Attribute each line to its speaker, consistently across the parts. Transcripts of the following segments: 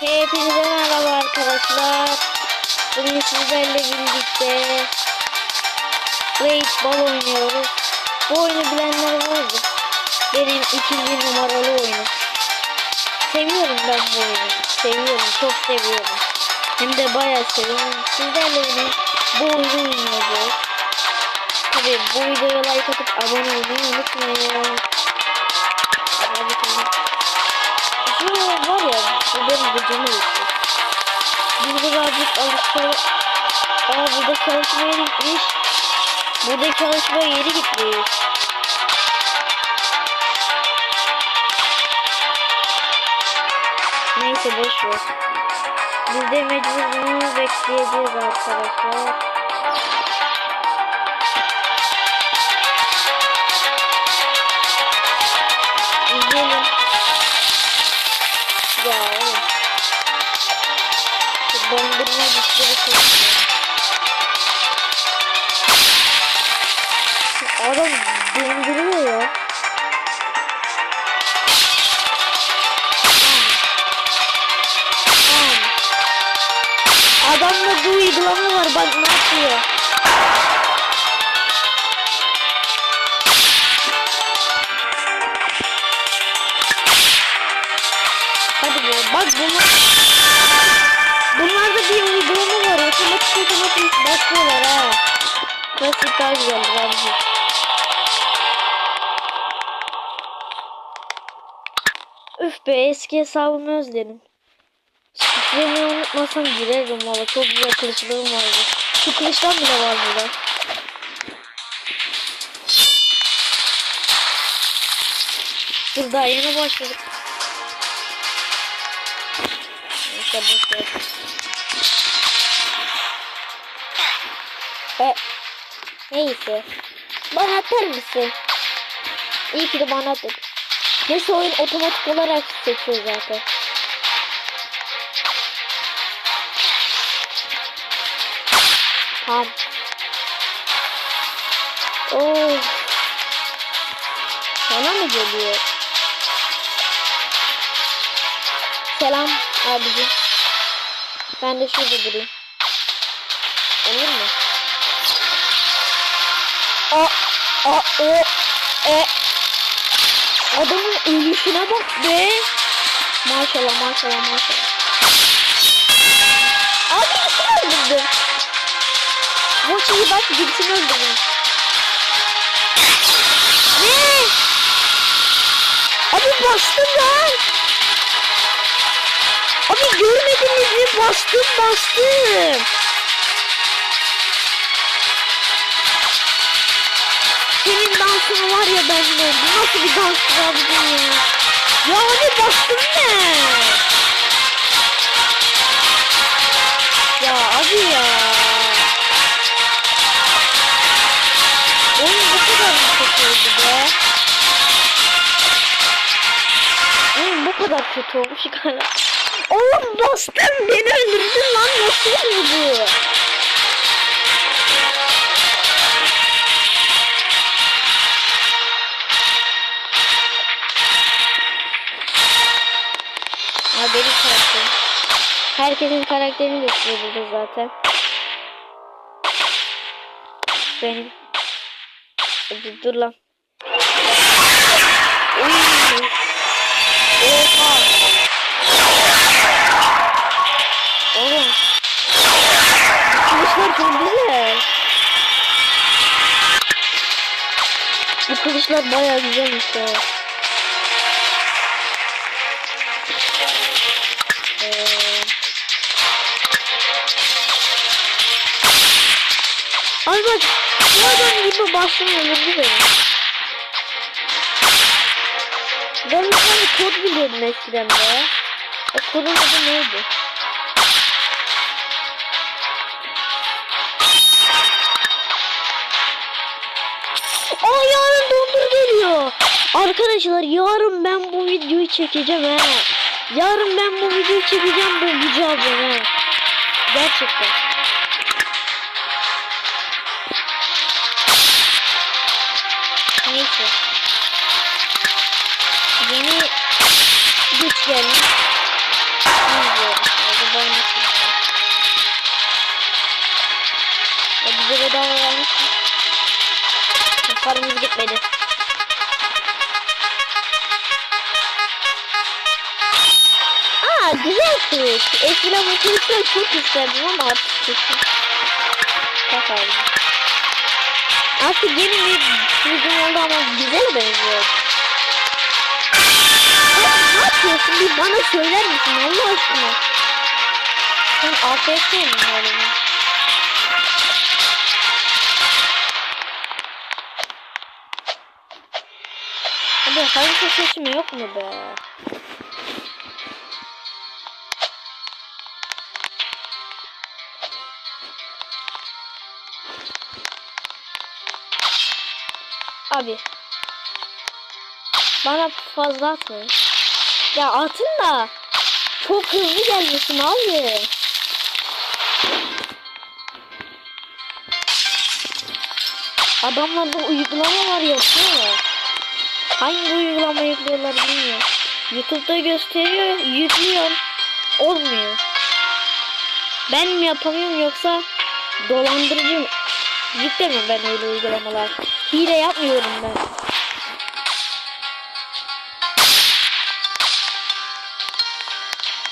Speaker 1: Hepinize merhaba arkadaşlar. Bugün sizlerle birlikte Raid Ball oynuyoruz. Bu oyunu bilenler vardı. Benim ikinci numaralı oyunum. Seviyorum ben bu oyunu. Seviyorum, çok seviyorum. Hem de bayağı seviyorum. Sizlerle bu oyunu oynayacağız. Tabii bu videoya like atıp abone olmayı unutmayın. Abone olmayı şu var ya, benim gıcımı gitti. Biz birazcık alışveriş... Aa burada çalışma yeri gitmiş. Burada çalışma yeri gitmiş. Neyse boş ver. Biz de mecbur bunu bekleyeceğiz arkadaşlar. Dondurma güçleri çok iyi. Otomatik otomatik başlıyorlar ha Nasıl daha güzel bence Üf be eski hesabımı özledim. Şifremi unutmasam girerim valla. Çok güzel kılıçlarım vardı. Şu kılıçtan bile var burada. Dur daha yeni başladık. Neyse boş ver. E, neyse. Bana atar mısın? İyi ki de bana atın. Neyse oyun otomatik olarak seçiyor zaten. Tamam. Oo. Sana mı geliyor? Selam abici. Ben de şurada durayım. Olur mu? A a o e Adamın ölüşüne bak be. Maşallah maşallah maşallah. Abi birisini öldürdüm. Boş iyi bak birisini öldürdüm. Ne? Abi bastım lan. Abi görmediniz mi? Bastım bastım. Senin dansın var ya bende. Nasıl bir dans abicim ya? Ya abi bastım ne? Ya abi ya. Oyun bu kadar mı kötü oldu be? Oyun bu kadar kötü olmuş galiba. Oğlum bastım beni öldürdün lan nasıl oldu Ha benim karakterim. Herkesin karakterini gösteriyor burada zaten. Benim. Dur, dur lan. Uy. Oha. Oğlum. Kılıçlar güzel. Bu kılıçlar bayağı güzelmiş ya. Ay bak bu gibi başım öldürdü beni. Ben bir tane kod biliyordum eskiden be. O kodun adı neydi? Aa yarın dondur geliyor. Arkadaşlar yarın ben bu videoyu çekeceğim he. Yarın ben bu videoyu çekeceğim bu güzel he. Gerçekten. gelmiş. Bilmiyorum. Acaba nasıl? Ya bize bedava vermiş. Paramız gitmedi. Aa güzel kılıç. Eskiden bu kılıçları çok isterdim ama artık kesin. Çok aldım. Artık yeni bir kılıcım oldu ama güzel benziyor. Yapıyorsun? Bir bana söyler misin Allah aşkına? Sen AFK mi yani? Abi harita seçimi yok mu be? Abi. Bana fazla atmayın. Ya atın da çok hızlı gelmesin abi. Adamlarda uygulama var yapıyor. Hangi uygulama yüklüyorlar bilmiyorum. Youtube'da gösteriyor, yüklüyor. Olmuyor. Ben mi yapamıyorum yoksa dolandırıcı mı? Yüklemiyorum ben öyle uygulamalar. Hile yapmıyorum ben.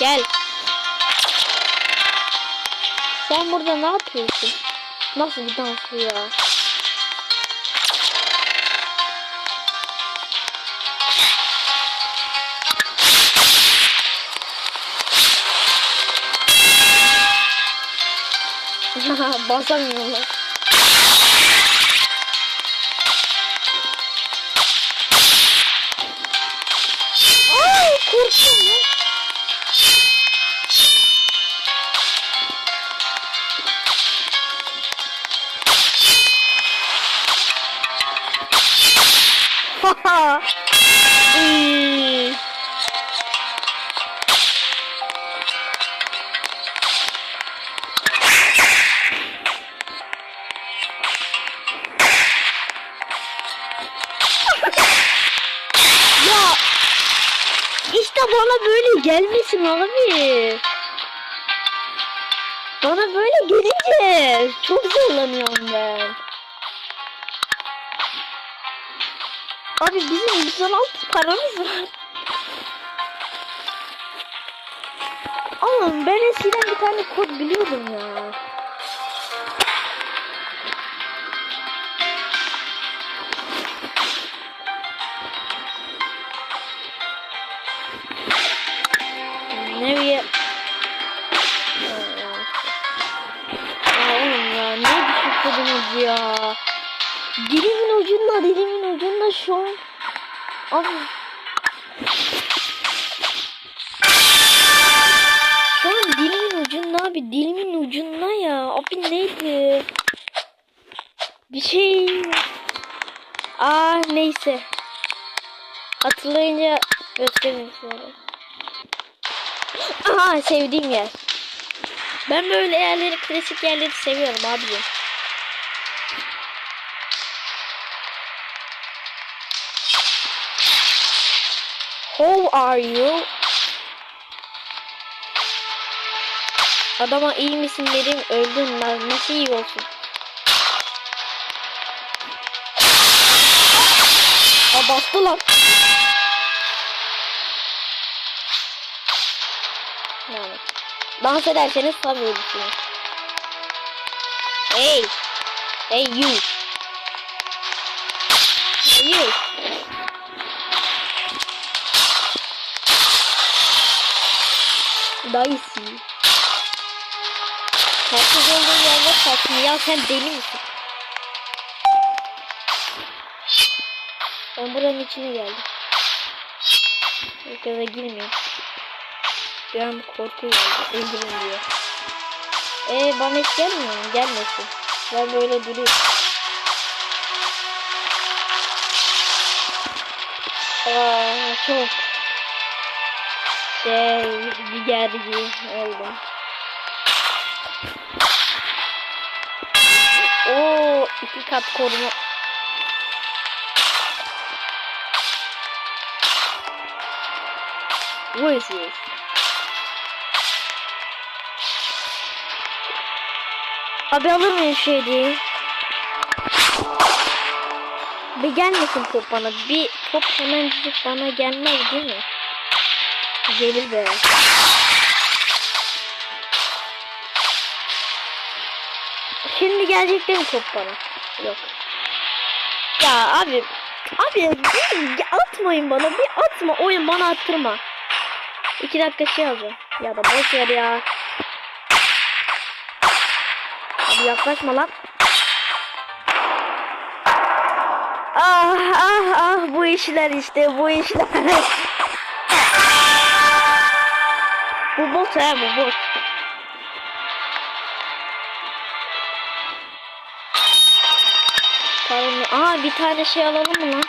Speaker 1: Gel. Sen burada ne yapıyorsun? Nasıl bir dans ya? Basamıyorlar. Ay korktum Gelince çok zorlanıyorum ben. Abi bizim 116 paramız var. Ama ben eskiden bir tane kod biliyordum ya. Ya. Dilimin ucunda dilimin ucunda şu an. Abi. Şu an dilimin ucunda abi dilimin ucunda ya. Abi neydi? Bir şey. Aa neyse. Hatırlayınca göstereyim size. Aha sevdiğim yer. Ben böyle yerleri klasik yerleri seviyorum abicim. How are you? Adama iyi misin dedim öldün lan nasıl iyi olsun? Aa bastı lan. Yani. Dans ederseniz tabii ölürsünüz. Hey! Hey you! Hey you! Dicey. Herkes olduğu yerde kalsın. Ya sen deli misin? Ben buranın içine geldim. İlk eve girmeyeyim. Bir an korku geldi. Öldürün diyor. Ee bana hiç gelmiyor mu? Gelmesin. Ben böyle duruyorum. Aa çok şey bir gergin. Oo iki kat koruma. What is? Abi alır mıyım hediyeyi? Bir gelmesin top bana. Bir top hemencik bana gelmez değil mi? Gelir be. Şimdi gelecek değil mi top bana? Yok. Ya abi. Abi bir atmayın bana. Bir atma. Oyun bana attırma. İki dakika şey alacağım. Ya da boş ver ya. Abi yaklaşma lan. Ah ah ah bu işler işte bu işler. Bu bot ha bu bot. Tamam. Aa bir tane şey alalım mı lan?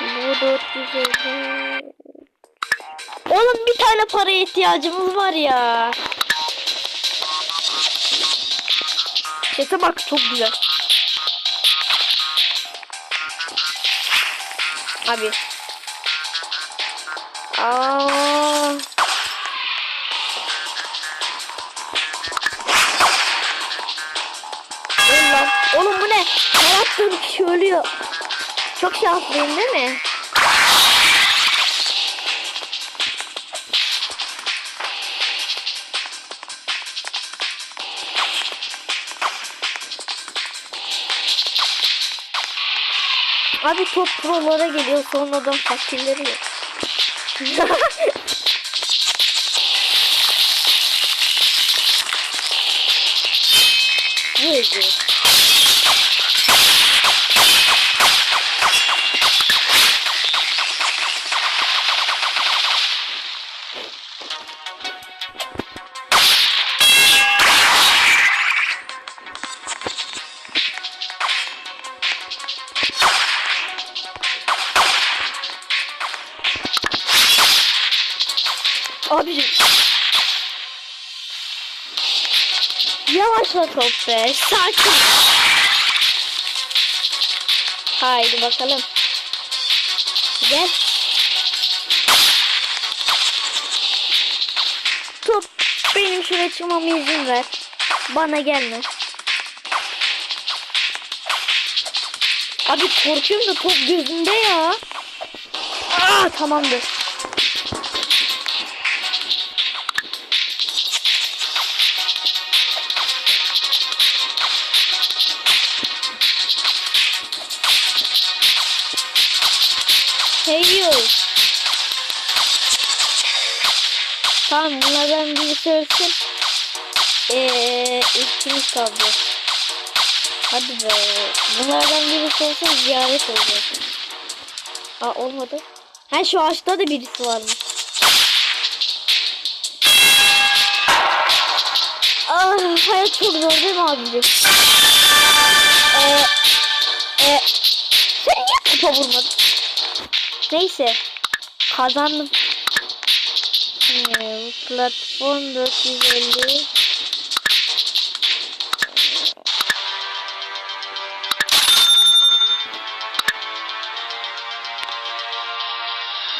Speaker 1: Bu 450. Oğlum bir tane paraya ihtiyacımız var ya. Sese bak çok güzel. Abi. Aa. Attığım kişi ölüyor. Çok şanslıyım değil mi? Abi top prolara geliyor sonradan fakirleri yok. Bu Yavaşla top be. Haydi bakalım. Gel. Top benim şuraya çıkmama izin ver. Bana gelme. Abi korkuyorum da top gözümde ya. Aa tamamdır. Tamam bunlardan biri söylesin. Eee ikimiz kaldı. Hadi be. Bunlardan biri söylesin ziyaret olacak. Aa olmadı. Ha şu ağaçta da birisi varmış. Ah hayat çok zor değil mi abicim? Eee e, sen niye kupa vurmadın? Neyse. Kazandım. Platform 450.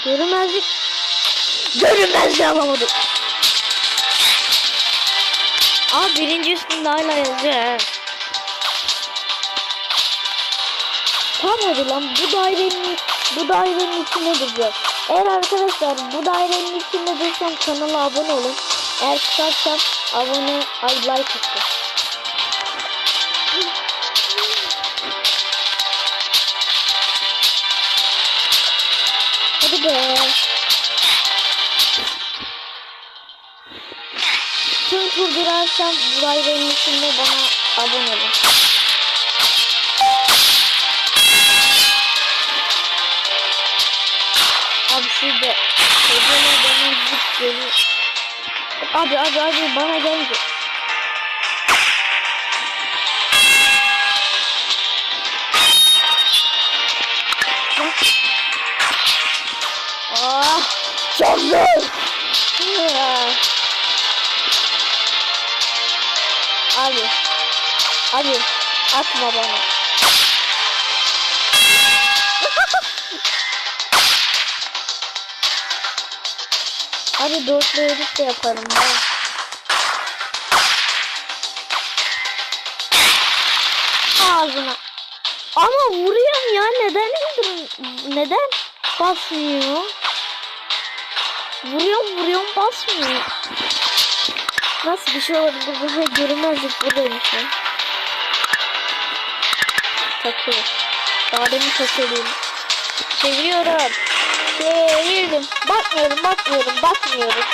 Speaker 1: Görünmezlik. Görünmezliği alamadım. Aa birinci üstünde hala yazıyor. he. Tam hadi lan bu dairenin bu dairenin içinde duracak. Eğer arkadaşlar bu dairenin içinde dursam kanala abone olun. Eğer çıkarsam abone ay like atın. Hadi be. Tüm durarsam bu dairenin içinde bana abone olun. Abi şurada Hocama bana zıp geliyor. Abi abi abi bana geldi. Ah, çok zor. Abi. Abi atma bana. Hadi dörtlü edit de yaparım ben. Ağzına. Ama vuruyorum ya neden öldürün? Neden basmıyor? Vuruyorum vuruyorum basmıyor. Nasıl bir şey olabilir? Burada görünmezlik buradaymış ya. Takıyor. Daha demin takıyordum. Çeviriyorum. Çevirdim. Bakmıyorum bakmıyorum bakmıyorum.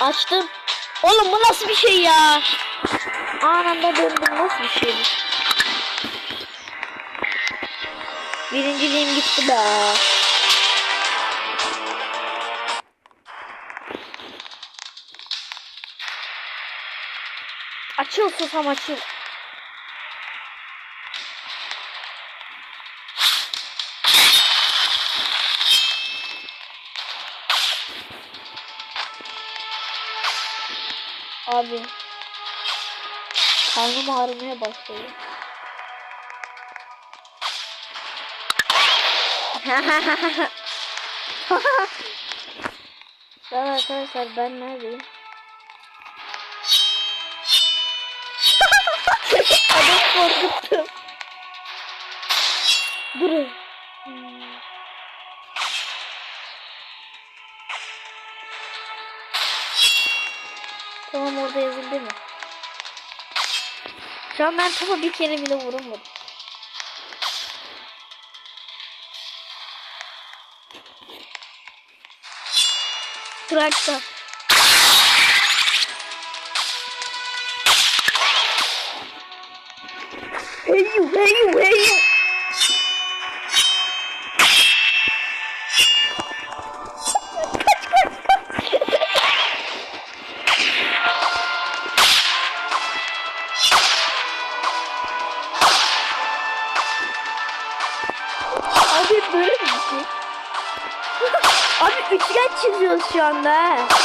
Speaker 1: Açtım. Oğlum bu nasıl bir şey ya? Anında döndüm nasıl bir şey? Birinciliğim gitti be. Açıl susam açıl. Abi. Karnım ağrımaya başladı. Sen arkadaşlar ben neredeyim? Adam korkuttum. Durun. Tamam orada yazıldı mı? Şu an ben topa bir kere bile vuramadım. Trakta. Heyu heyu heyu. Kaç bir şey. Abi üçgen çiziyoruz şu anda. he.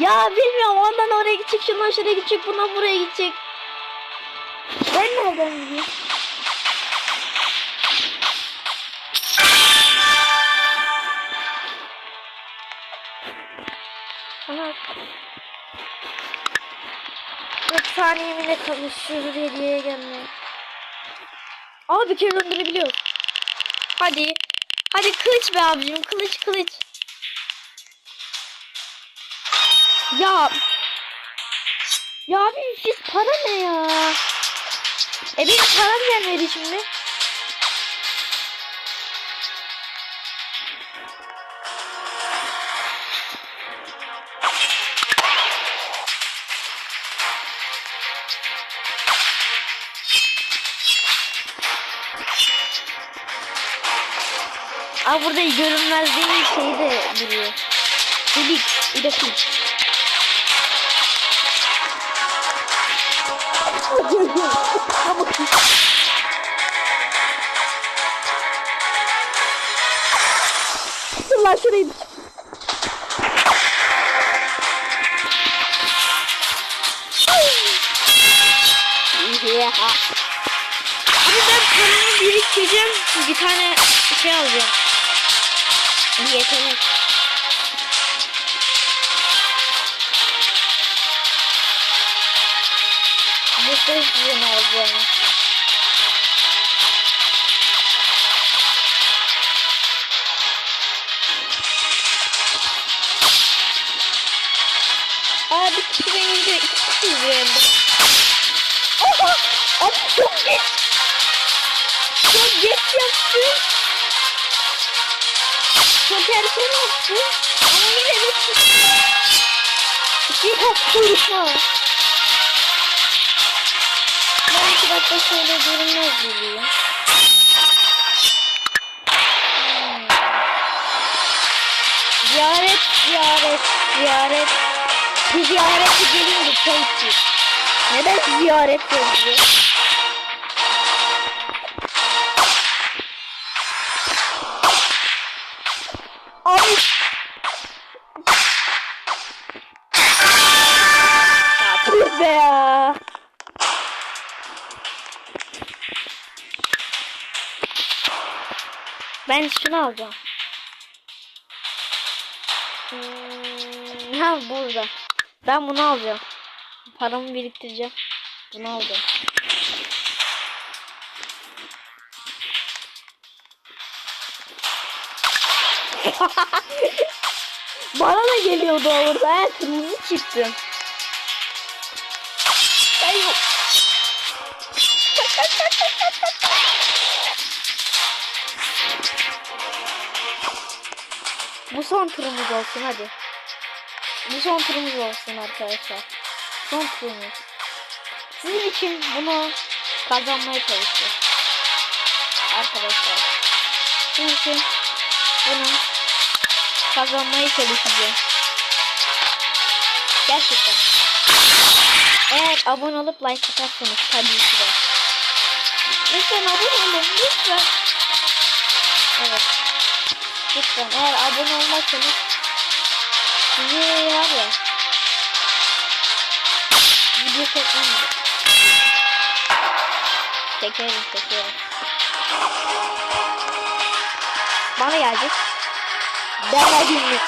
Speaker 1: Ya bilmiyorum ondan oraya gidecek, şundan şuraya gidecek, bundan buraya gidecek. Ben nereden bileyim? Ana. 40 saniyem yine kalmış şu hediyeye. Ama bir kere döndürebiliyoruz. Hadi. Hadi kılıç be abicim. Kılıç kılıç. Ya. Ya abi siz para ne ya? E benim param gelmedi şimdi. Aa burada görünmezliğin şeyi de duruyor. Delik. Bir dakika. Dur lan şurayı. Yeah. Abi ben paramı biriktireceğim. Bir tane şey alacağım. Bir yetenek. Bu ses yeni alacağım. Aa bir kişi beni izliyor. İki kişi de. Oha! Abi çok geç. Çok geç yaptın. Çok erken yaptın. Ama yine de İki dakika. Ben iki dakika şöyle görünmez geliyor. Hmm. Ziyaret, ziyaret, ziyaret. Bir ziyarete gelin de çay içeyim. Neden ziyaret yazıyor? Ben şunu alacağım. Hmm. Ha burada. Ben bunu alacağım. Paramı biriktireceğim. Bunu alacağım. Bana da geliyordu orada. Ha, kırmızı çıktı. Ay, yok. Bu son turumuz olsun hadi. Bu son turumuz olsun arkadaşlar. Son turumuz. Sizin için bunu kazanmaya çalışıyorum. Arkadaşlar. Sizin için bunu kazanmaya çalışacağım. Gerçekten. Eğer abone olup like atarsanız tabii ki de. Lütfen abone olun lütfen. Evet. Lütfen eğer abone olmazsanız sizi var ya video çekmem de. Çekerim çekerim. Bana gelecek. Demedim mi?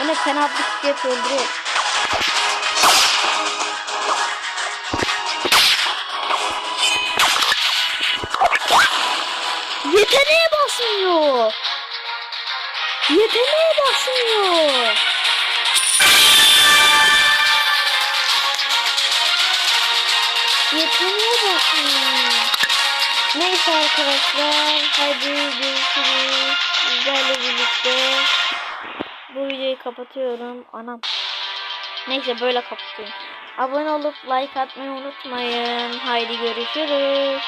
Speaker 1: Bu ne fena bisiklet öldürüyor. Yeteneğe basmıyor. Yeteneğe basmıyor. Yeteneğe basmıyor. Neyse arkadaşlar. Hadi görüşürüz. Sizlerle birlikte. Bu videoyu kapatıyorum. Anam. Neyse böyle kapatıyorum. Abone olup like atmayı unutmayın. Haydi görüşürüz.